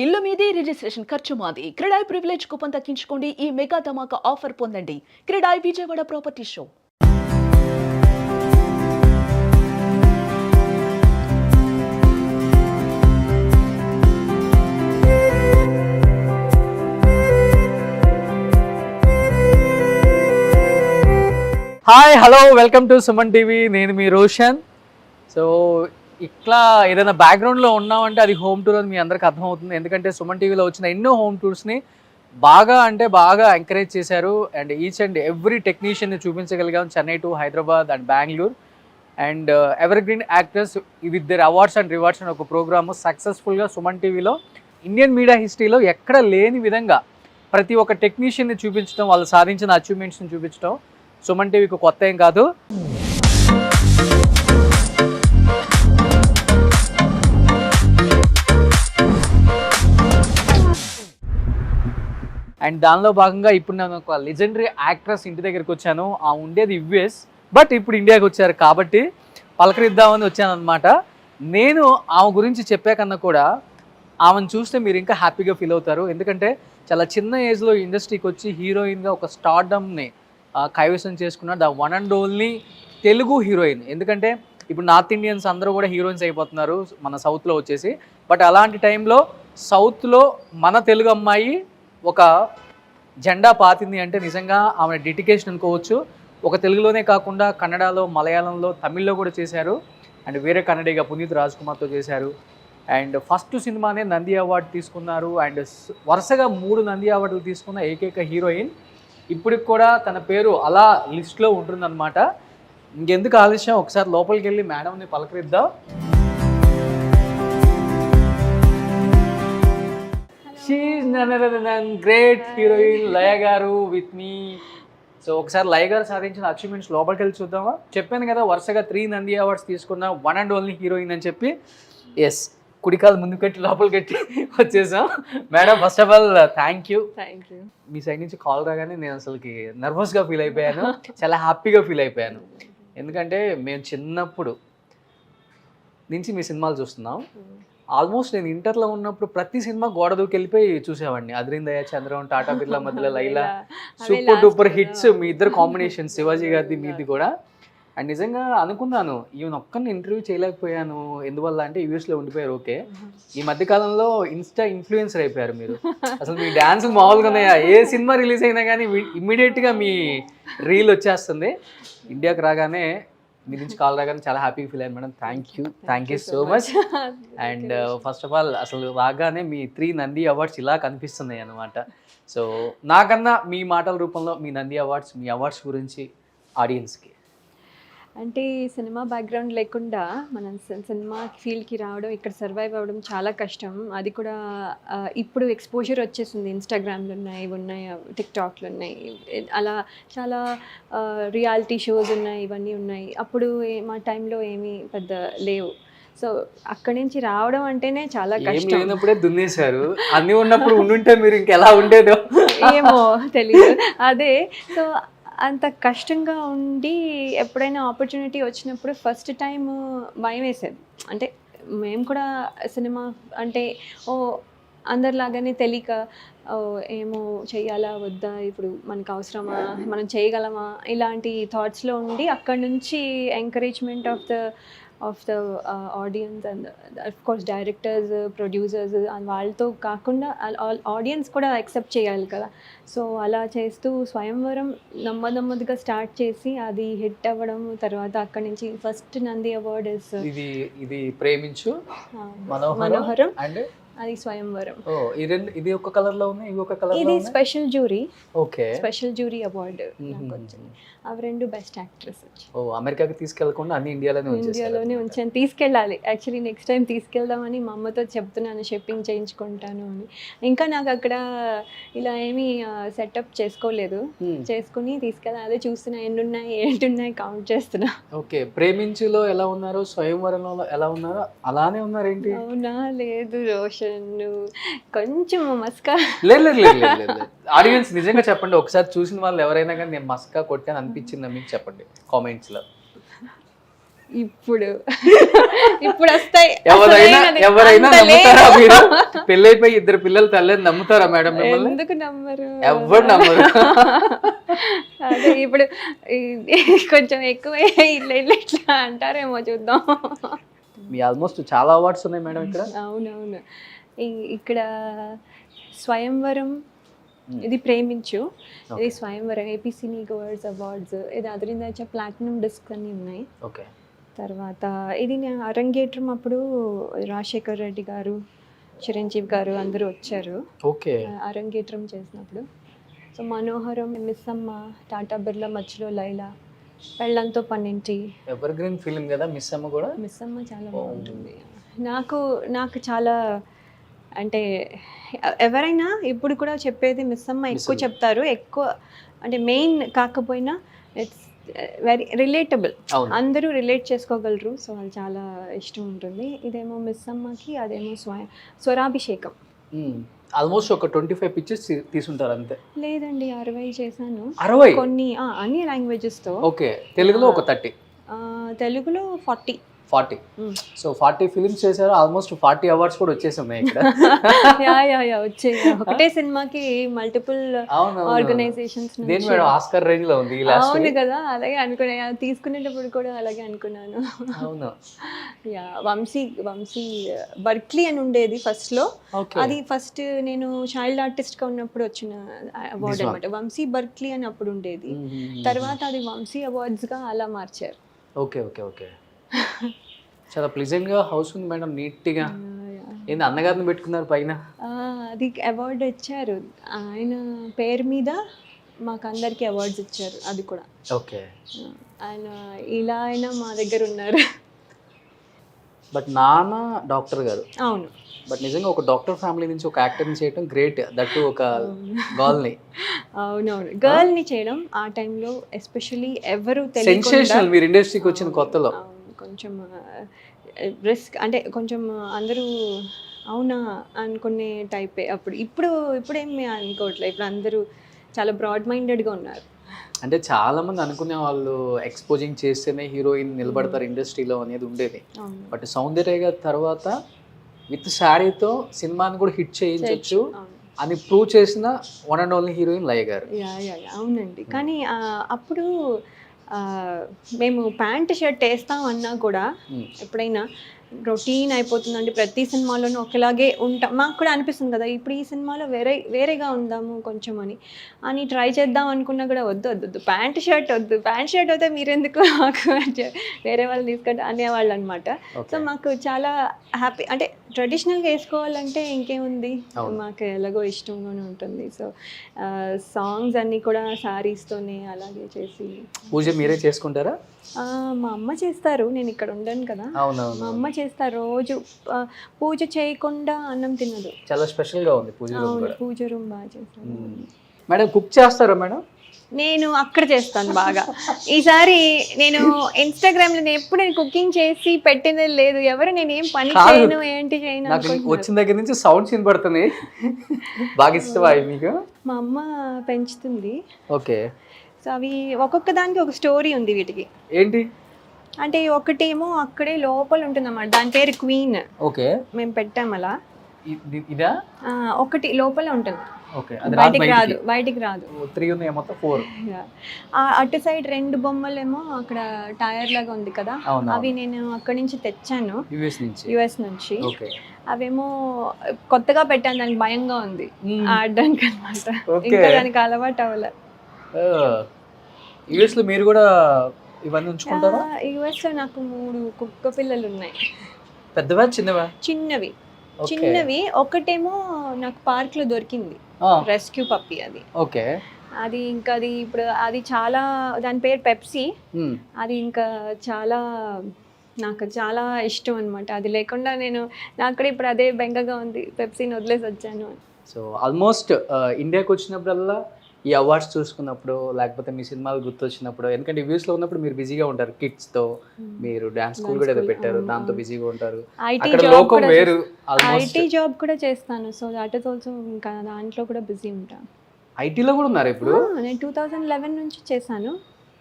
ఇల్లు మీది రిజిస్ట్రేషన్ ఖర్చు మాది. క్రెడాయ్ ప్రివిలేజ్ కూపన్ తగ్గించుకోండి. ఈ మెగా ధమాకా ఆఫర్ పొందండి. CREDAI Vijayawada property show. Hi hello welcome to Suman TV నేను మీ రోషన్. సో ఇట్లా ఏదైనా బ్యాక్గ్రౌండ్లో ఉన్నామంటే అది హోమ్ టూర్ అని మీ అందరికి అర్థమవుతుంది. ఎందుకంటే సుమన్ టీవీలో వచ్చిన ఎన్నో హోమ్ టూర్స్ని బాగా అంటే బాగా ఎంకరేజ్ చేశారు. అండ్ ఈచ్ అండ్ ఎవ్రీ టెక్నీషియన్ని చూపించగలిగాం Chennai to Hyderabad and Bengaluru. And evergreen actors with their awards and rewards అనే ఒక ప్రోగ్రామ్ సక్సెస్ఫుల్గా సుమన్ టీవీలో ఇండియన్ మీడియా హిస్టరీలో ఎక్కడ లేని విధంగా ప్రతి ఒక్క టెక్నీషియన్ని చూపించడం వాళ్ళు సాధించిన అచీవ్మెంట్స్ని చూపించడం సుమన్ టీవీకి కొత్త ఏం కాదు. అండ్ దానిలో భాగంగా ఇప్పుడు నేను ఒక లెజెండరీ యాక్ట్రెస్ ఇంటి దగ్గరికి వచ్చాను. ఆ ఉండేది యుఎస్. బట్ ఇప్పుడు ఇండియాకి వచ్చారు కాబట్టి పలకరిద్దామని వచ్చాను అనమాట నేను ఆమె గురించి చెప్పే కన్నా కూడా ఆమెను చూస్తే మీరు ఇంకా హ్యాపీగా ఫీల్ అవుతారు. ఎందుకంటే చాలా చిన్న ఏజ్లో ఇండస్ట్రీకి వచ్చి హీరోయిన్గా ఒక స్టార్డమ్ని కైవసం చేసుకున్న the one and only Telugu heroine ఎందుకంటే ఇప్పుడు నార్త్ ఇండియన్స్ అందరూ కూడా హీరోయిన్స్ అయిపోతున్నారు మన సౌత్లో వచ్చేసి. బట్ అలాంటి టైంలో సౌత్లో మన తెలుగు అమ్మాయి ఒక జెండా పాతింది అంటే నిజంగా ఆమె డెడికేషన్ అనుకోవచ్చు. ఒక తెలుగులోనే కాకుండా కన్నడలో మలయాళంలో తమిళ్ళో కూడా చేశారు. అండ్ వేరే కన్నడిగా పునీత్ రాజ్ కుమార్తో చేశారు. అండ్ ఫస్ట్ సినిమానే నంది అవార్డు తీసుకున్నారు. అండ్ వరుసగా మూడు నంది అవార్డులు తీసుకున్న ఏకైక హీరోయిన్. ఇప్పటికి కూడా తన పేరు అలా లిస్ట్లో ఉంటుందన్నమాట. ఇంకెందుకు ఆలస్యం? ఒకసారి లోపలికి వెళ్ళి మేడంని పలకరిద్దాం. గ్రేట్ హీరోయిన్ లయ గారు విత్ మీ. సో ఒకసారి లయ గారు సాధించిన అచీవ్మెంట్స్ లోపలికి వెళ్ళి చూద్దామా? చెప్పాను కదా వరుసగా త్రీ నంది అవార్డ్స్ తీసుకున్న వన్ అండ్ ఓన్లీ హీరోయిన్ అని చెప్పి. ఎస్ కుడికాలు ముందు కట్టి లోపలికి కట్టి వచ్చేసాం. Madam first of all thank you thank you me side నుంచి కాల్ రాగానే నేను అసలుకి నర్వస్గా ఫీల్ అయిపోయాను. చాలా హ్యాపీగా ఫీల్ అయిపోయాను. ఎందుకంటే మేము చిన్నప్పుడు నుంచి మీ సినిమాలు చూస్తున్నాం. ఆల్మోస్ట్ నేను ఇంటర్లో ఉన్నప్పుడు ప్రతి సినిమా గోడ దూకి వెళ్ళిపోయి చూసేవాడిని. అద్రిందయ్య చంద్రం టాటా బిర్లా మధ్యలో లైలా సూపర్ డూపర్ హిట్స్ మీ ఇద్దరు కాంబినేషన్ శివాజీ గారిది మీది కూడా. అండ్ నిజంగా అనుకున్నాను ఈవెన్ ఒక్కరిని ఇంటర్వ్యూ చేయలేకపోయాను ఎందువల్ల అంటే యూఎస్లో ఉండిపోయారు ఓకే. ఈ మధ్య కాలంలో ఇన్స్టా ఇన్ఫ్లుయెన్సర్ అయిపోయారు మీరు. అసలు మీ డాన్స్ మామూలుగా ఉన్నాయా? ఏ సినిమా రిలీజ్ అయినా కానీ ఇమ్మీడియట్గా మీ రీల్ వచ్చేస్తుంది. ఇండియాకి రాగానే మీ నుంచి కాల్ రాగానే చాలా హ్యాపీ ఫీల్ అయ్యాను madam. Thank you thank you so much and first of all అసలు రాగానే మీ త్రీ నంది అవార్డ్స్ ఇలా కనిపిస్తున్నాయి అన్నమాట. సో నాకన్నా మీ మాటల రూపంలో మీ నంది అవార్డ్స్ మీ అవార్డ్స్ గురించి ఆడియన్స్కి అంటే సినిమా బ్యాక్గ్రౌండ్ లేకుండా మనం సినిమా ఫీల్డ్కి రావడం ఇక్కడ సర్వైవ్ అవ్వడం చాలా కష్టం. అది కూడా ఇప్పుడు ఎక్స్పోజర్ వచ్చేసింది. ఇన్స్టాగ్రామ్లు ఉన్నాయి ఉన్నాయి టిక్టాక్లు ఉన్నాయి. అలా చాలా రియాలిటీ షోస్ ఉన్నాయి ఇవన్నీ ఉన్నాయి. అప్పుడు మా టైంలో ఏమీ పెద్ద లేవు. సో అక్కడి నుంచి రావడం అంటేనే చాలా కష్టం. లేనప్పుడే దున్నేశారు. అన్ని ఉన్నప్పుడు ఉండుంటే మీరు ఇంకెలా ఉండేదో. ఏమో తెలియదు అదే సో అంత కష్టంగా ఉండి ఎప్పుడైనా ఆపర్చునిటీ వచ్చినప్పుడు ఫస్ట్ టైం భయం వేసేది. అంటే మేము కూడా సినిమా అంటే ఓ అందరిలాగానే తెలియక ఏమో చేయాలా వద్దా ఇప్పుడు మనకు అవసరమా మనం చేయగలమా ఇలాంటి థాట్స్లో ఉండి అక్కడ నుంచి encouragement of the of the audience and of course directors producers వాళ్ళతో కాకుండా ఆడియన్స్ కూడా యాక్సెప్ట్ చేయాలి కదా. సో అలా చేస్తూ స్వయంవరం నెమ్మ నెమ్మదిగా స్టార్ట్ చేసి అది హిట్ అవ్వడం తర్వాత అక్కడి నుంచి ఫస్ట్ నంది అవార్డ్ ఇస్ ఇది ఇది ప్రేమించు మనోహరం మనోహరం. అండ్ అది స్వయంవరం. ఓ ఈ రెండు ఇది ఒక కలర్లో ఉంది ఇవి ఒక కలర్లో ఇది special jury. Okay. Special jury award నాకు వచ్చింది. అవి రెండు బెస్ట్ యాక్ట్రెస్ ఓ అమెరికాకి తీసుకెళ్ళకుండా అన్ని ఇండియాలోనే ఉంచేసారు ఇండియాలోనే ఉంచాను. తీసుకెళ్ళాలి. యాక్చువల్లీ నెక్స్ట్ టైం తీసుకెళ్దామని మా అమ్మతో చెప్తున్నాను షిప్పింగ్ చేయించుకుంటాను అని. ఇంకా నాకు అక్కడ ఇలా ఏమీ సెటప్ చేసుకోలేదు. చేసుకుని తీసుకెళ్ళాలి అదే చూస్తున్నా ఎన్ని ఉన్నాయి ఏంటి ఉన్నాయి కౌంట్ చేస్తున్నా. ఓకే. ప్రేమించులో ఎలా ఉన్నారు స్వయంవరంలో ఎలా ఉన్నారు అలానే ఉన్నారేంటి? అవునా? లేదు రోషన్ నువ్వు కొంచెం మస్కా. లేదు లేదు లేదు. ఆడియన్స్ నిజంగా చెప్పండి. ఒకసారి చూసిన వాళ్ళు ఎవరైనా కానీ నేను మస్కా కొట్టాను అనిపించిందా మీకు? చెప్పండి కామెంట్స్లో. ఇప్పుడు. ఇప్పుడు వస్తాయి. ఎవరైనా. ఎవరైనా నమ్ముతారా. మీరు? పెళ్ళైపోయి ఇద్దరు పిల్లలు తల్లని నమ్ముతారా మేడం ఎందుకు నమ్మరు? ఎవ్వరు నమ్మరు? అదే ఇప్పుడు కొంచెం ఎక్కువ ఇట్లా ఇట్లా అంటారేమో చూద్దాం. మీ ఆల్మోస్ట్ చాలా అవార్డ్స్ ఉన్నాయి మేడం ఇక్కడ. అవునవును. ఇక్కడ స్వయంవరం ఇది ప్రేమించు. ఇది స్వయంవరం ఏపీసీ అవార్డ్స్ అవార్డ్స్ ఇది అదిరిందాచ ప్లాటినం డిస్క్ అని ఉన్నాయి. ఓకే తర్వాత ఇది నేను అరంగేట్రం అప్పుడు రాజశేఖర్ రెడ్డి గారు చిరంజీవి గారు అందరూ వచ్చారు. ఓకే అరంగేట్రం చేసినప్పుడు. సో మనోహరం మిస్సమ్మ టాటా బిర్లా మధ్యలో లైలా పెళ్ళంతో పన్నింటి. ఎవర్ గ్రీన్ ఫిలిం కదా మిస్ అమ్మ కూడా? మిస్సమ్మ చాలా బాగుంటుంది. నాకు నాకు చాలా అంటే ఎవరైనా ఇప్పుడు కూడా చెప్పేది మిస్సమ్మ ఎక్కువ మిస్సమ్మ. చెప్తారు. ఎక్కువ అంటే మెయిన్ కాకపోయినా ఇట్స్ వెరీ రిలేటబుల్. అందరూ రిలేట్ చేసుకోగలరు సో అది చాలా ఇష్టం ఉంటుంది. ఇదేమో మిస్ అమ్మకి అదేమో స్వయం స్వరాభిషేకం. ఆల్మోస్ట్ ఒక ట్వంటీ ఫైవ్ పిక్చర్స్ తీసుంటారు అంతే. లేదండి అరవై చేశాను. అరవై? కొన్ని అన్ని లాంగ్వేజెస్తో ఓకే తెలుగులో ఒక థర్టీ. తెలుగులో forty. Forty. So forty films చేశారు ఆల్మోస్ట్ ఫార్టీ అవార్డ్స్ కూడా వచ్చేసి ఉన్నాయి ఇక్కడ. యా యా యా వచ్చే ఒకటే సినిమాకి మల్టిపుల్ ఆర్గనైజేషన్స్ దేని మేడం ఆస్కర్ రేంజ్లో ఉంది అవును కదా అలాగే అనుకున్నా తీసుకునేటప్పుడు కూడా అలాగే అనుకున్నాను. అవును. యా వంశీ వంశీ బర్క్లీ అని ఉండేది ఫస్ట్లో అది ఫస్ట్ నేను చైల్డ్ ఆర్టిస్ట్గా ఉన్నప్పుడు వచ్చిన అవార్డ్. అనమాట వంశీ బర్క్లీ అని అప్పుడు ఉండేది. తర్వాత అది వంశీ అవార్డ్స్గా అలా మార్చారు. Okay okay okay. చాలా ప్లెజెంట్గా హౌస్ ఉంది మేడం నీట్గా ఏంది అన్నగారిని పెట్టుకున్నారు పైన? అది అవార్డు ఇచ్చారు. ఆయన పేరు మీద మాకు అందరికి అవార్డ్స్ ఇచ్చారు అది కూడా. ఓకే. ఆయన ఇలా అయినా మా దగ్గర ఉన్నారు. బట్ నాన్న డాక్టర్ గారు. అవును. బట్ నిజంగా ఒక డాక్టర్ ఫ్యామిలీ నుంచి ఒక యాక్టర్ని చేయడం గ్రేట్ దట్టు ఒక గర్ల్ని అవునవును. గర్ల్ని చేయడం ఆ టైంలో ఎస్పెషల్లీ ఎవరు తెలియకుండా సెన్సేషనల్ మీరు ఇండస్ట్రీకి వచ్చిన కొత్తలో. కొంచెం రిస్క్ అంటే కొంచెం అందరూ అవునా అనుకునే టైపే అప్పుడు ఇప్పుడు ఇప్పుడేమి అనుకోవట్లేదు ఇప్పుడు అందరూ చాలా బ్రాడ్ మైండెడ్గా ఉన్నారు. అంటే చాలా మంది అనుకునే వాళ్ళు ఎక్స్పోజింగ్ చేస్తేనే హీరోయిన్ నిలబడతారు ఇండస్ట్రీలో అనేది ఉండేది. బట్ సౌందర్య గారి తర్వాత విత్ శారీతో సినిమాని కూడా హిట్ చేయించవచ్చు అని ప్రూవ్ చేసిన one and only heroine Laya గారు. యా యా యా, అవునండి. కానీ ఆ, అప్పుడు మేము ప్యాంట్ షర్ట్ వేస్తాం అన్నా కూడా. ఎప్పుడైనా రొటీన్ అయిపోతుందండి. ప్రతి సినిమాలోనూ ఒకలాగే ఉంటాం. మాకు కూడా అనిపిస్తుంది కదా ఇప్పుడు ఈ సినిమాలో వేరే వేరేగా ఉందాము కొంచెం అని. అని ట్రై చేద్దాం అనుకున్నా కూడా వద్దు వద్దు ప్యాంట్ షర్ట్ వద్దు. ప్యాంట్ షర్ట్ అయితే మీరెందుకు మాకు వేరే వాళ్ళు తీసుకుంటే అనేవాళ్ళు అనమాట సో మాకు చాలా హ్యాపీ అంటే ట్రెడిషనల్గా వేసుకోవాలంటే ఇంకేముంది. మాకు ఎలాగో ఇష్టంగానే ఉంటుంది. సో సాంగ్స్ అన్నీ కూడా శారీస్తోనే అలాగే చేసి పూజ మీరే చేసుకుంటారా? మా అమ్మ చేస్తారు. నేను ఇక్కడ ఉండను కదా. మా అమ్మ చేస్తారు రోజు. పూజ చేయకుండా అన్నం తినదు. చాలా స్పెషల్గా ఉంది పూజ రూమ్ అవును కూడా. పూజ రూమ్ బాగా చేస్తారు. మేడం కుక్ చేస్తారా మేడం? నేను అక్కడ చేస్తాను బాగా. ఈసారి నేను ఇన్స్టాగ్రామ్లో నేను ఎప్పుడు నేను కుకింగ్ చేసి పెట్టిందే లేదు. ఎవరు నేను ఏం పని. చేయను ఏంటి చేయను. వచ్చిన దగ్గర నుంచి సౌండ్స్ వినపడుతున్నాయి. బాగా ఇష్టమా మీకు? మా అమ్మ పెంచుతుంది. ఓకే. సో అవి ఒక్కొక్క దానికి ఒక స్టోరీ ఉంది వీటికి. ఏంటి? అంటే ఒకటేమో అక్కడే లోపల ఉంటుందన్నమాట. దాని పేరు క్వీన్. ఓకే. మేము పెట్టాం అలా. ఇదా? ఒకటి లోపల ఉంటుంది. బయటికి రాదు బయటికి. రాదు. త్రీ ఉన్నాయి మొత్తం? ఫోర్. అటు సైడ్ రెండు బొమ్మలేమో అక్కడ టైర్ లాగా ఉంది కదా. అవి నేను అక్కడి నుంచి తెచ్చాను. యుఎస్ నుంచి. యుఎస్ నుంచి. ఓకే. అవేమో కొత్తగా పెట్టాను దానికి భయంగా ఉంది. ఆడడానికి అనమాట ఇంకా దానికి అలవాటు అవ్వలే. మీరు కూడా ఇవన్నీ ఉంచుకుంటారా? నాకు మూడు కుక్క పిల్లలు ఉన్నాయి. పెద్దవా చిన్నవా? చిన్నవి. చిన్నవి ఒకటేమో నాకు పార్క్లో దొరికింది రెస్క్యూ పప్పి అది. ఓకే. అది ఇంకా అది ఇప్పుడు అది చాలా దాని పేరు పెప్సీ. అది ఇంకా చాలా నాకు చాలా ఇష్టం అనమాట అది లేకుండా నేను నాకు కూడా ఇప్పుడు అదే బెంగగా ఉంది. పెప్సీని వదిలేసి వచ్చాను. సో ఆల్మోస్ట్ ఇండియాకి వచ్చినప్పుడల్లా ఈ అవార్డ్స్ చూసుకున్నప్పుడు లేకపోతే మీ సినిమాలు గుర్తొచ్చినప్పుడు ఎందుకంటే వ్యూస్లో ఉన్నప్పుడు మీరు బిజీగా ఉంటారు కిడ్స్తో మీరు డాన్స్ స్కూల్ కూడా ఏదో పెట్టారు అవును, దాంతో. బిజీగా ఉంటారు. ఐటీ అక్కడ జాబ్ లోకం కూడా వేరు ఐటీ జాబ్ కూడా చేస్తాను. సో దట్ ఇస్ ఆల్సో ఇంకా దాంట్లో కూడా బిజీ ఉంటాను ఐటీలో కూడా ఉన్నారు ఇప్పుడు? నేను టూ థౌజండ్ లెవెన్ నుంచి చేశాను.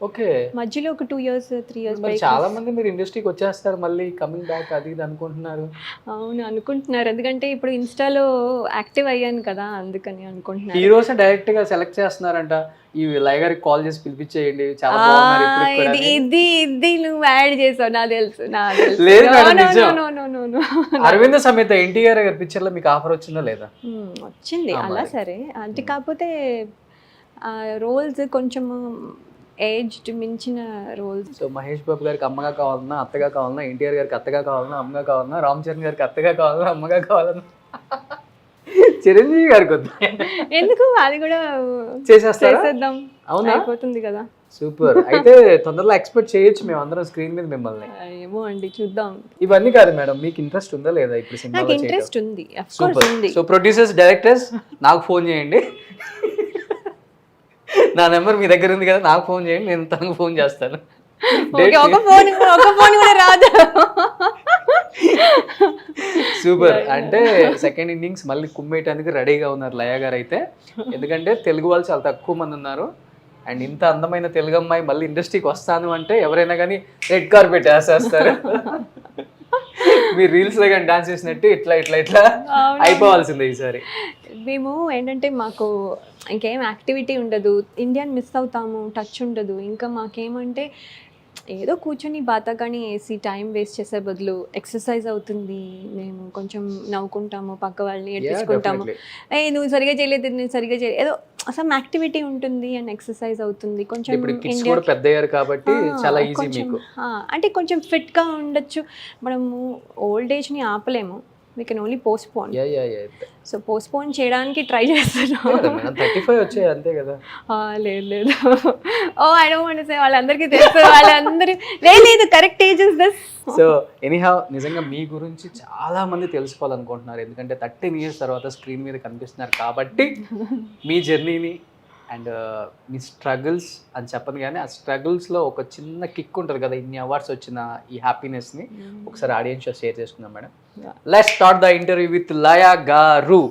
ఓకే. మధ్యలో ఒక టూ ఇయర్స్ త్రీ ఇయర్స్ మరి చాలా మంది మీరు ఇండస్ట్రీకి వచ్చేస్తారు మళ్ళీ కమింగ్ బ్యాక్ అది ఇది అనుకుంటున్నారు. అవును అనుకుంటున్నారు. ఎందుకంటే ఇప్పుడు ఇన్స్టాలో యాక్టివ్ అయ్యాను కదా అందుకని అనుకుంటున్నారు. హీరోస్ డైరెక్ట్గా సెలెక్ట్ చేస్తున్నారంట. ఈ లయ గారికి కాల్ చేసి పిలిపించేయండి. చాలా బాగున్నారు ఇది. ఇది ఇది నువ్వు యాడ్ చేసావు నాకు తెలుసు నాకు తెలుసు. అరవింద సమేత ఎన్టీఆర్ గారి పిక్చర్లో మీకు ఆఫర్ వచ్చిందా లేదా? వచ్చింది. అలా. సరే. అంటే కాకపోతే రోల్స్ కొంచెం ఏజ్డ్ మించిన రోల్స్ సో మహేష్ బాబు గారికి అమ్మగా కావాలన్నా అత్తగా కావాలన్నా ఎన్టీఆర్ గారికి అత్తగా కావాలన్నా అమ్మగా కావాలన్నా రామ్ చరణ్ గారికి అత్తగా కావాలన్నా అమ్మగా కావాలన్నా. చిరంజీవి గారికి ఎందుకు? అది కూడా చేసేద్దాం. అవునా? అయిపోతుంది కదా. సూపర్. అయితే తొందరలో ఎక్స్పెక్ట్ చేయొచ్చు మేము అందరం స్క్రీన్ మీద మిమ్మల్ని. ఏమో అండి చూద్దాం. ఇవన్నీ కాదు మేడం మీకు ఇంట్రెస్ట్ ఉందా లేదా ఇప్పుడు నాకు సినిమా ఇంట్రెస్ట్ ఉంది. సూపర్. ఉంది. సో ప్రొడ్యూసర్స్ డైరెక్టర్స్ నాకు ఫోన్ చేయండి. నా నెంబర్ మీ దగ్గర ఉంది కదా నాకు ఫోన్ చేయండి నేను తనకు ఫోన్ చేస్తాను. ఓకే ఒక ఫోన్ ఒక ఫోన్ కూడా రాదు. సూపర్ అంటే సెకండ్ ఇన్నింగ్స్ మళ్ళీ కుమ్మేయటానికి రెడీగా ఉన్నారు లయ గారు అయితే. ఎందుకంటే తెలుగు వాళ్ళు చాలా తక్కువ మంది ఉన్నారు. అండ్ ఇంత అందమైన తెలుగు అమ్మాయి మళ్ళీ ఇండస్ట్రీకి వస్తాను అంటే ఎవరైనా కానీ రెడ్ కార్పెట్ వేసేస్తారు. మీరు రీల్స్లో కానీ డాన్స్ చేసినట్టు ఇట్లా ఇట్లా ఇట్లా. అయిపోవాల్సిందే ఈసారి. మేము ఏంటంటే మాకు ఇంకేం యాక్టివిటీ ఉండదు. ఇండియన్ మిస్ అవుతాము టచ్ ఉండదు. ఇంకా మాకేమంటే ఏదో కూర్చొని బాతాకాని వేసి టైం వేస్ట్ చేసే బదులు ఎక్సర్సైజ్ అవుతుంది. మేము కొంచెం నవ్వుకుంటాము పక్క వాళ్ళని ఏడ్పించుకుంటాము. ఏ నువ్వు సరిగా చేయలేదు నేను సరిగా చేయలేదు. ఏదో అసలు యాక్టివిటీ ఉంటుంది అండ్ ఎక్సర్సైజ్ అవుతుంది. కొంచెం కూడా పెద్ద అయ్యారు కాబట్టి చాలా ఈజీ కొంచెం, మీకు. అంటే కొంచెం ఫిట్గా ఉండొచ్చు. మనము ఓల్డ్ ఏజ్ని ఆపలేము. We can only postpone yeah yeah yeah so postpone చేయడానికి ట్రై చేస్తున్నాం థర్టీ ఫైవ్ వచ్చాయి అంతే కదా. ఆ, లేదు లేదు. Oh I don't want say వాళ్ళందరికీ తెలుసు. వాళ్ళందరూ లేదు లేదు correct age is this so anyhow నిజంగా మీ గురించి చాలా మంది తెలుసుకోవాలనుకుంటున్నారు. ఎందుకంటే థర్టీన్ ఇయర్స్ తర్వాత స్క్రీన్ మీద కనిపిస్తున్నారు. కాబట్టి మీ జర్నీని అండ్ మీ స్ట్రగుల్స్ అని చెప్పను కానీ ఆ స్ట్రగుల్స్లో ఒక చిన్న కిక్ ఉంటుంది కదా ఇన్ని అవార్డ్స్ వచ్చిన ఈ హ్యాపీనెస్ని ఒకసారి ఆడియన్స్ షేర్ చేసుకుందాం madam. Let start the interview with Laya గారు